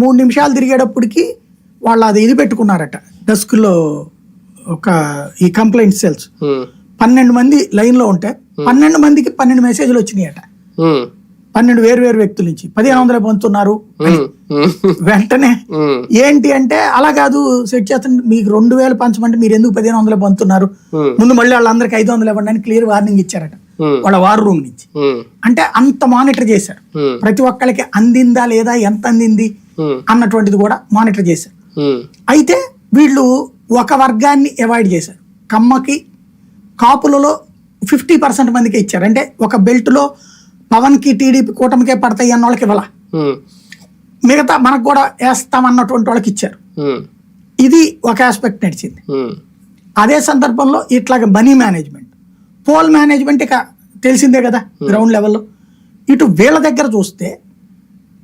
మూడు నిమిషాలు తిరిగేటప్పటికి వాళ్ళు అది ఇది పెట్టుకున్నారట. డెస్క్లో ఒక ఈ కంప్లైంట్ సెల్స్. పన్నెండు మంది లైన్లో ఉంటే పన్నెండు మందికి పన్నెండు మెసేజ్లు వచ్చినాయట. పన్నెండు వేరు వేరు వ్యక్తుల నుంచి. పదిహేను వందలు పొందుతున్నారు. వెంటనే ఏంటి అంటే అలా కాదు సెట్ చేస్తుంటే మీకు రెండు వేలు పంచమంటే మీరు ఎందుకు పదిహేను వందలు పొందుతున్నారు? ముందు మళ్ళీ వాళ్ళందరికీ ఐదు వందలు ఇవ్వండి అని క్లియర్ వార్నింగ్ ఇచ్చారట. వాళ్ళ వార్ రూమ్ నుంచి. అంటే అంత మానిటర్ చేశారు. ప్రతి ఒక్కరికి అందిందా లేదా ఎంత అందింది? అన్నటువంటిది కూడా మానిటర్ చేశారు. ఉమ్, అయితే వీళ్ళు ఒక వర్గాన్ని అవాయిడ్ చేశారు. కమ్మకి కాపులలో ఫిఫ్టీ పర్సెంట్ మందికి ఇచ్చారు. అంటే ఒక బెల్ట్లో పవన్కి టీడీపీ కూటమికే పడతాయి అన్న వాళ్ళకి ఇవ్వాల? ఉమ్, మిగతా మనకు కూడా వేస్తామన్నటువంటి వాళ్ళకి ఇచ్చారు. ఇది ఒక ఆస్పెక్ట్ నడిచింది. అదే సందర్భంలో ఇట్లాగ మనీ మేనేజ్మెంట్ పోల్ మేనేజ్మెంట్ ఇక తెలిసిందే కదా గ్రౌండ్ లెవెల్లో ఇటు వీళ్ళ దగ్గర చూస్తే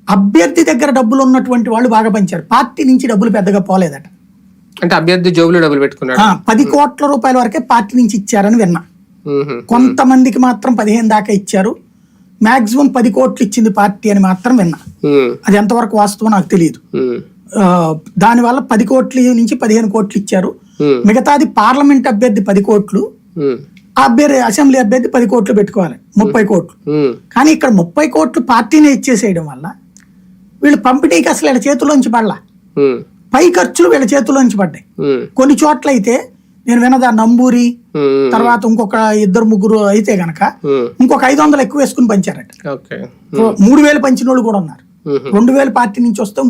అభ్యర్థి దగ్గర డబ్బులు ఉన్నటువంటి వాళ్ళు బాగా పంచారు. పార్టీ నుంచి డబ్బులు పెద్దగా పోలేదట. అంటే అభ్యర్థి జోబులో డబ్బులు పెట్టుకున్నాడు. ఆ, పది కోట్ల రూపాయల వరకే పార్టీ నుంచి ఇచ్చారని విన్నా. కొంతమందికి మాత్రం పదిహేను దాకా ఇచ్చారు. మాక్సిమం పది కోట్లు ఇచ్చింది పార్టీ అని మాత్రం విన్నా. అది ఎంతవరకు వాస్తవం నాకు తెలియదు. ఉమ్, ఆ, దానివల్ల పది కోట్ల నుంచి పదిహేను కోట్లు ఇచ్చారు. మిగతాది పార్లమెంట్ అభ్యర్థి పది కోట్లు. అభ్యర్థి అసెంబ్లీ అభ్యర్థి పది కోట్లు పెట్టుకోవాలి. ముప్పై కోట్లు. కానీ ఇక్కడ ముప్పై కోట్లు పార్టీనే ఇచ్చేసేయడం వల్ల వీళ్ళు పంపిణీకి అసలు వీళ్ళ చేతిలోంచి పడలా. పై ఖర్చులు వీళ్ళ చేతిలోంచి పడ్డాయి. కొన్ని చోట్ల అయితే నేను వినదా నంబూరి తర్వాత ఇంకొక ఇద్దరు ముగ్గురు అయితే గనక ఇంకొక ఐదు వందలు ఎక్కువ వేసుకుని పంచారట. మూడు వేలు పంచిన వాళ్ళు కూడా ఉన్నారు. రెండు వేలు పార్టీ నుంచి వస్తే